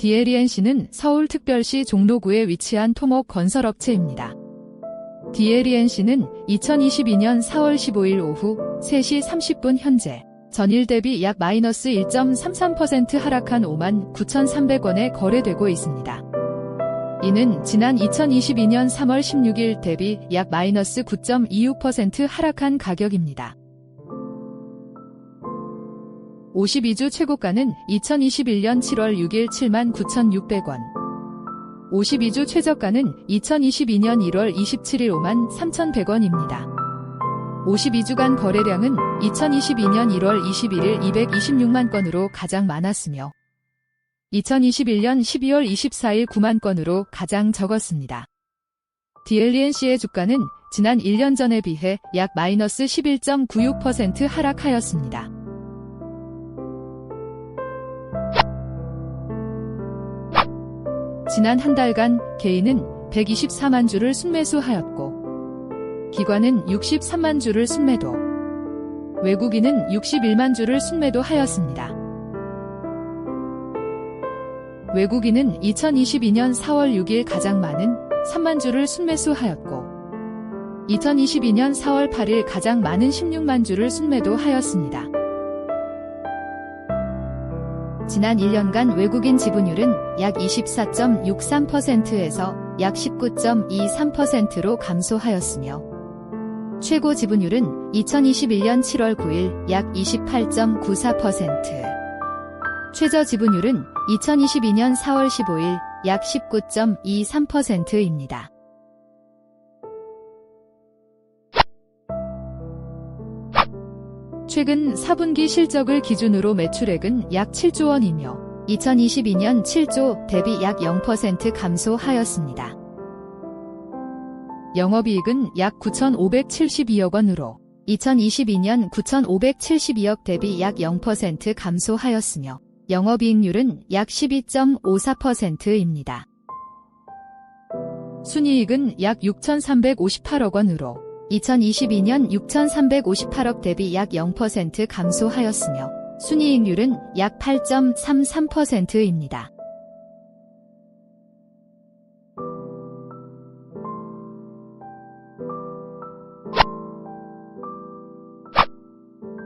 DLENC는 서울특별시 종로구에 위치한 토목 건설업체입니다. DLENC는 2022년 4월 15일 오후 3시 30분 현재 전일 대비 약 마이너스 1.33% 하락한 5만 9,300원에 거래되고 있습니다. 이는 지난 2022년 3월 16일 대비 약 마이너스 9.26% 하락한 가격입니다. 52주 최고가는 2021년 7월 6일 7만 9,600원. 52주 최저가는 2022년 1월 27일 5만 3,100원입니다. 52주간 거래량은 2022년 1월 21일 226만 건으로 가장 많았으며 2021년 12월 24일 9만 건으로 가장 적었습니다. DLNC의 주가는 지난 1년 전에 비해 약 마이너스 11.96% 하락하였습니다. 지난 한 달간 개인은 124만 주를 순매수하였고 기관은 63만 주를 순매도 외국인은 61만 주를 순매도하였습니다. 외국인은 2022년 4월 6일 가장 많은 3만 주를 순매수하였고 2022년 4월 8일 가장 많은 16만 주를 순매도하였습니다. 지난 1년간 외국인 지분율은 약 24.63%에서 약 19.23%로 감소하였으며 최고 지분율은 2021년 7월 9일 약 28.94%, 최저 지분율은 2022년 4월 15일 약 19.23%입니다. 최근 4분기 실적을 기준으로 매출액은 약 7조 원이며 2022년 7조 대비 약 0% 감소하였습니다. 영업이익은 약 9,572억 원으로 2022년 9,572억 대비 약 0% 감소하였으며 영업이익률은 약 12.54%입니다. 순이익은 약 6,358억 원으로 2022년 6,358억 대비 약 0% 감소하였으며 순이익률은 약 8.33%입니다.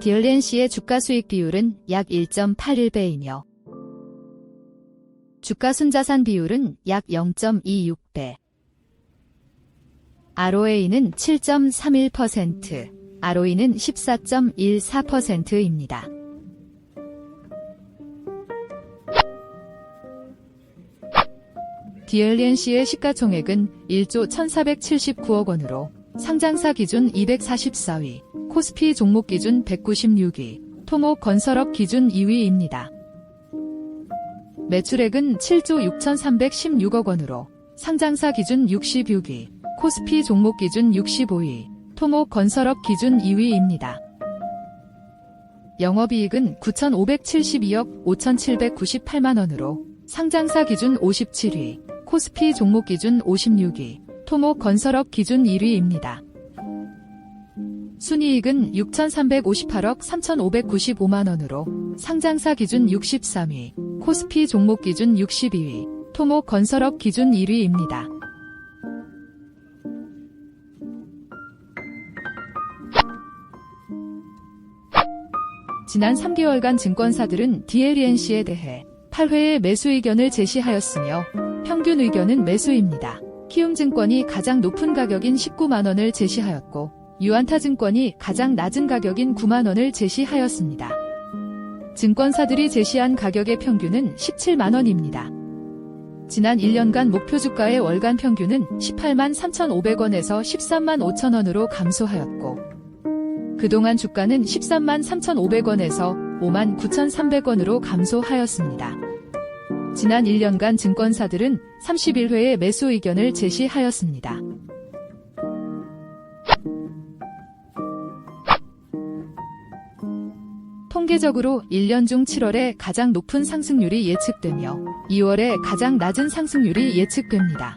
딜렌시의 주가 수익 비율은 약 1.81배이며 주가 순자산 비율은 약 0.26배. ROA는 7.31%, ROE는 14.14%입니다. DLNC의 시가총액은 1조 1479억 원으로 상장사 기준 244위, 코스피 종목 기준 196위, 토목 건설업 기준 2위입니다. 매출액은 7조 6,316억 원으로 상장사 기준 66위, 코스피 종목 기준 65위, 토목 건설업 기준 2위입니다. 영업이익은 9,572억 5,798만 원으로 상장사 기준 57위, 코스피 종목 기준 56위, 토목 건설업 기준 1위입니다. 순이익은 6,358억 3,595만 원으로 상장사 기준 63위, 코스피 종목 기준 62위, 토목 건설업 기준 1위입니다. 지난 3개월간 증권사들은 DLNC에 대해 8회의 매수 의견을 제시하였으며 평균 의견은 매수입니다. 키움증권이 가장 높은 가격인 19만원을 제시하였고 유안타증권이 가장 낮은 가격인 9만원을 제시하였습니다. 증권사들이 제시한 가격의 평균은 17만원입니다. 지난 1년간 목표 주가의 월간 평균은 18만 3,500원에서 13만 5천원으로 감소하였고 그동안 주가는 13만 3,500원에서 5만 9,300원으로 감소하였습니다. 지난 1년간 증권사들은 31회의 매수 의견을 제시하였습니다. 통계적으로 1년 중 7월에 가장 높은 상승률이 예측되며 2월에 가장 낮은 상승률이 예측됩니다.